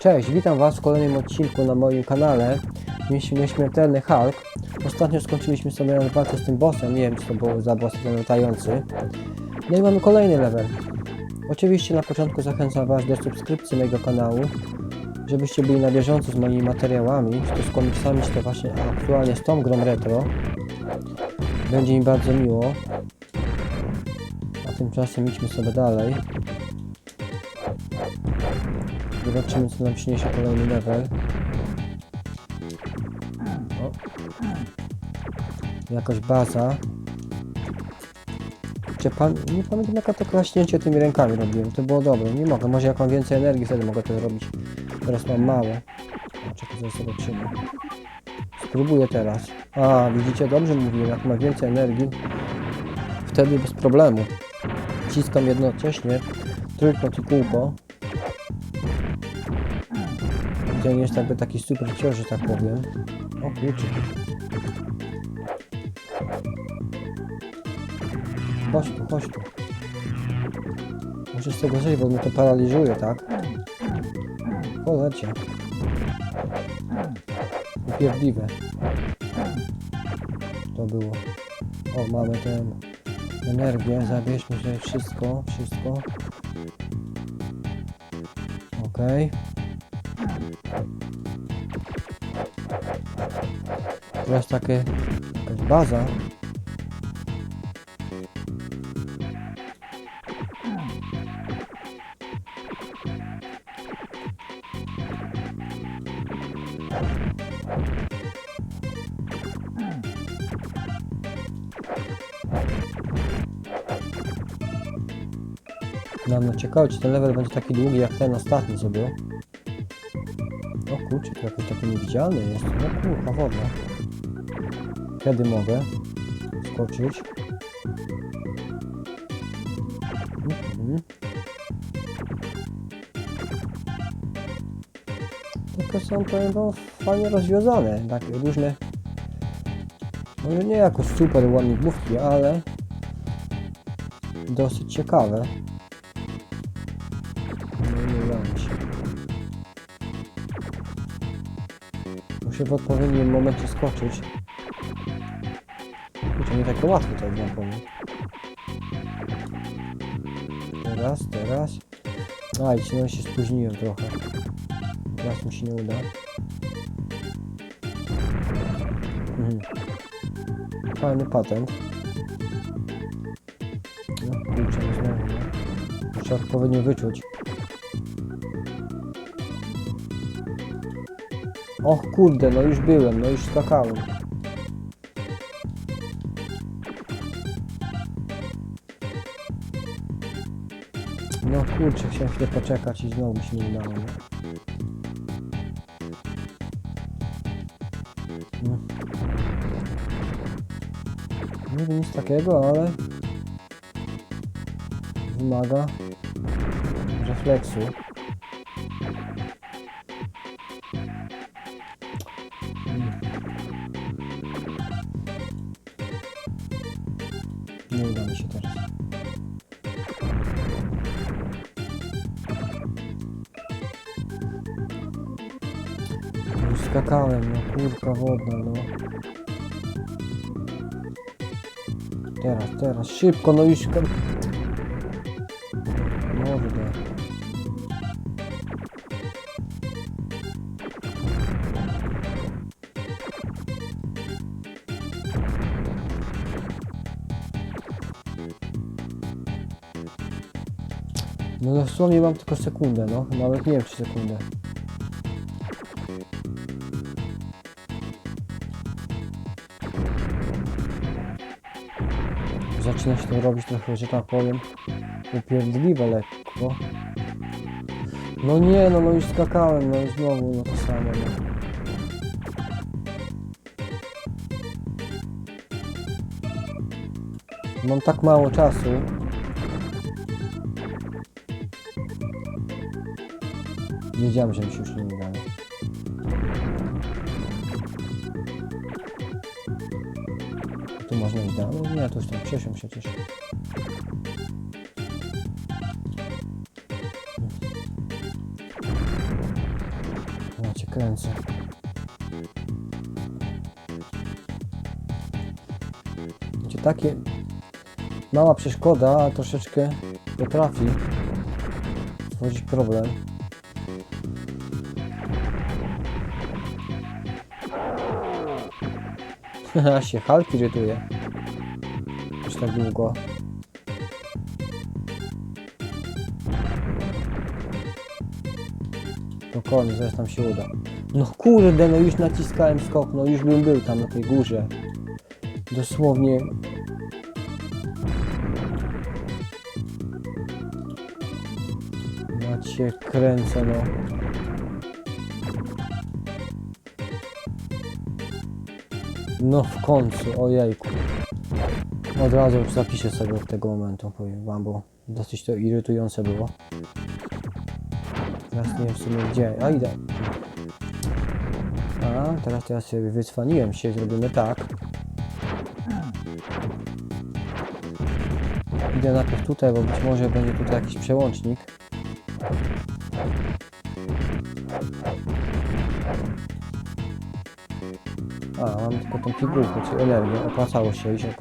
Cześć, witam Was w kolejnym odcinku na moim kanale. Mieliśmy Nieśmiertelny Hulk. Ostatnio skończyliśmy sobie walce z tym bossem. Nie wiem co to był za boss ten latający No i mamy kolejny level. Oczywiście na początku zachęcam Was do subskrypcji mojego kanału Żebyście byli na bieżąco z moimi materiałami Czy to z komiksami, czy to właśnie aktualnie z tą grą retro. Będzie mi bardzo miło. A tymczasem idźmy sobie dalej Zobaczymy co nam przyniesie kolejny level. O. Jakaś baza. Czy pan... Nie pamiętam jaka to klaśnięcie tymi rękami robiłem. To było dobre. Nie mogę. Może jak mam więcej energii wtedy mogę to zrobić. Teraz mam mało. A, Czekaj, zobaczymy. Spróbuję teraz. A, widzicie? Dobrze mówiłem. Jak mam więcej energii wtedy bez problemu. Wciskam jednocześnie trójkąt i kółko. Jest jakby taki super cios, że tak powiem. O kurczę. Chodź tu, chodź tu. Muszę z tego zejść, bo mnie to paraliżuje, tak? Polecie. Upierdliwe. To było. O, mamy tę energię. Zabierzmy sobie wszystko, wszystko. Okej. Teraz takie jakaś baza. Mam no ciekawe, czy ten level będzie taki długi jak ten ostatni, był. O kurczę, to jakoś taki niewidzialny jest. No kurwa, woda. Kiedy mogę skoczyć? Mhm. Tylko są, powiem wam, fajnie rozwiązane. Takie różne... Może nie jako super łamigłówki, ale... Dosyć ciekawe. No. Muszę w odpowiednim momencie skoczyć. To nie takie łatwe to wam powiem. Teraz, teraz. A, i no się spóźniłem trochę. Teraz mi się nie uda. Mhm. Fajny patent. No, kurczę, znowu, no. Muszę odpowiednio wyczuć. Och kurde, no już byłem, no już skakałem. Kurczę, chciałem chwilę poczekać i znowu mi się nie udało. Nie? No. Nie wiem nic takiego, ale wymaga refleksu. Nie uda mi się teraz. Skakałem, no kurka wodna, no. Teraz, teraz, szybko, no już... Mordę. No dosłownie mam tylko sekundę, no. Nawet nie wiem czy sekundę. Zaczyna się to robić trochę, że tak powiem, upierdliwe lekko. No nie, no, no już skakałem, no i znowu, no to samo, no. Mam tak mało czasu. Wiedziałem, że mi się już nie uda. Tu można iść dalej? Nie, to już tam przeszłem przecież. kręcę. Gdzie takie mała przeszkoda, troszeczkę potrafi stworzyć problem. Haha, się Hulk irytuje. Już tak długo. Spokojnie, zaraz nam się uda. No kurde, no już naciskałem skok, no już bym był tam na tej górze. Dosłownie. Cię kręcę, no. No w końcu, ojejku. Od razu zapiszę sobie od tego momentu, powiem wam, bo dosyć to irytujące było. Teraz nie wiem w sumie gdzie. A idę. A, teraz ja sobie wycwaniłem się, zrobimy tak. Idę najpierw tutaj, bo być może będzie tutaj jakiś przełącznik. A, mam tylko tą pigułkę, czy energię. Opłacało się iść, ok.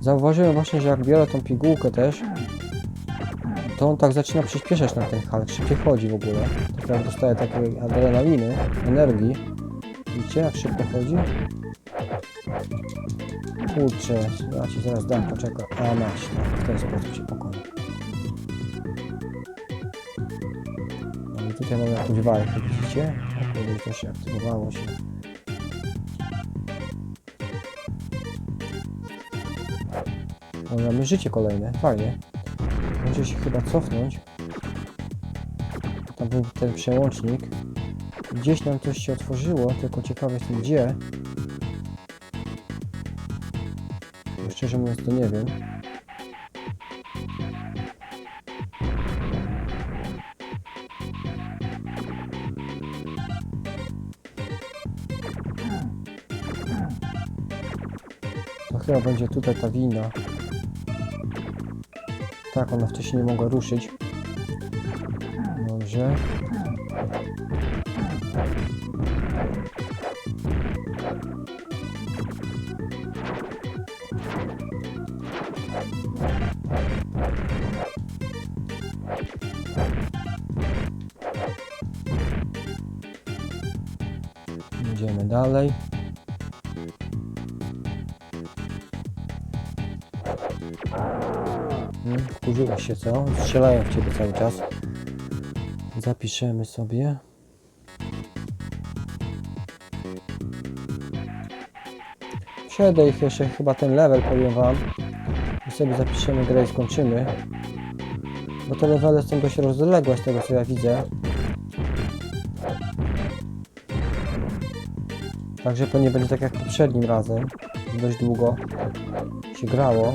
Zauważyłem właśnie, że jak biorę tą pigułkę też, to on tak zaczyna przyspieszać na ten Hulk, szybciej chodzi w ogóle. Tak jak dostaje takiej adrenaliny, energii. Widzicie jak szybko chodzi? Kurczę, ja ci zaraz dam, poczekaj. A masz, tak, w ten sposób się pokona. I tutaj mamy jakąś walkę, widzicie? O kurde, to się aktywowało się. Mamy życie kolejne, fajnie. Muszę się chyba cofnąć. Tam był ten przełącznik. Gdzieś nam coś się otworzyło, tylko ciekawe jestem gdzie. Szczerze mówiąc to nie wiem. Będzie tutaj ta wina. Tak, ona wcześniej nie mogła ruszyć. Dobrze. Idziemy dalej. Wkurzyłeś się, co? Strzelają w ciebie cały czas. Zapiszemy sobie. Przejdę ich jeszcze chyba ten level, powiem wam. I sobie zapiszemy grę i skończymy. Bo te levele są dość rozległe z tego co ja widzę. Także pewnie będzie tak jak poprzednim razem. Dość długo się grało.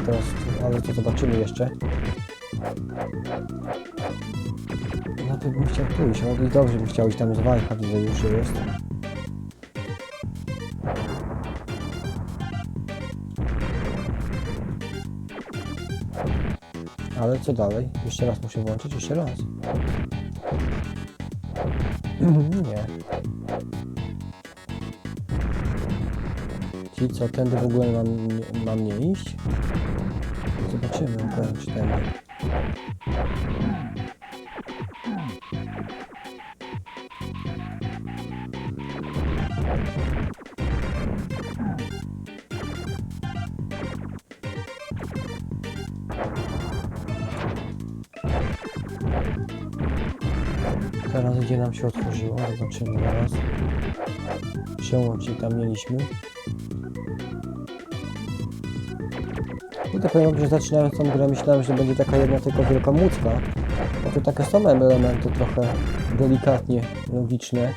Jak teraz, ale to zobaczymy jeszcze. Na to bym chciał pójść, ale dobrze bym chciał iść tam z walka, widzę już jest. Ale co dalej? Jeszcze raz muszę włączyć, jeszcze raz. Nie. Ci co, tędy w ogóle mam, mam nie iść? Zobaczymy, czy tędy. Teraz gdzie nam się otworzyło, zobaczymy zaraz. Przełącznik tam mieliśmy. Tutaj powiem, że zaczynając tą grę myślałem, że będzie taka jedna tylko wielka mucka. A tu takie same elementy trochę delikatnie logiczne.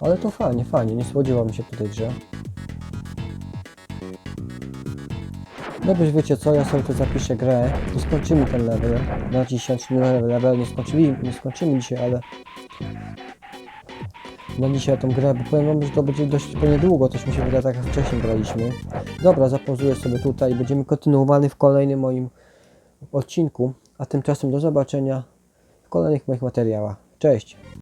Ale to fajnie, fajnie, nie spodziewałem się po tej grze. Dobrze, wiecie co, ja sobie tu zapiszę grę i skończymy ten level na dzisiaj, level, level nie skończyli, nie skończymy dzisiaj, ale na dzisiaj tą grę, bo powiem wam, że to będzie dość pewnie długo, też mi się wydaje, tak jak wcześniej graliśmy. Dobra, zapauzuję sobie tutaj i będziemy kontynuowali w kolejnym moim odcinku, a tymczasem do zobaczenia w kolejnych moich materiałach. Cześć!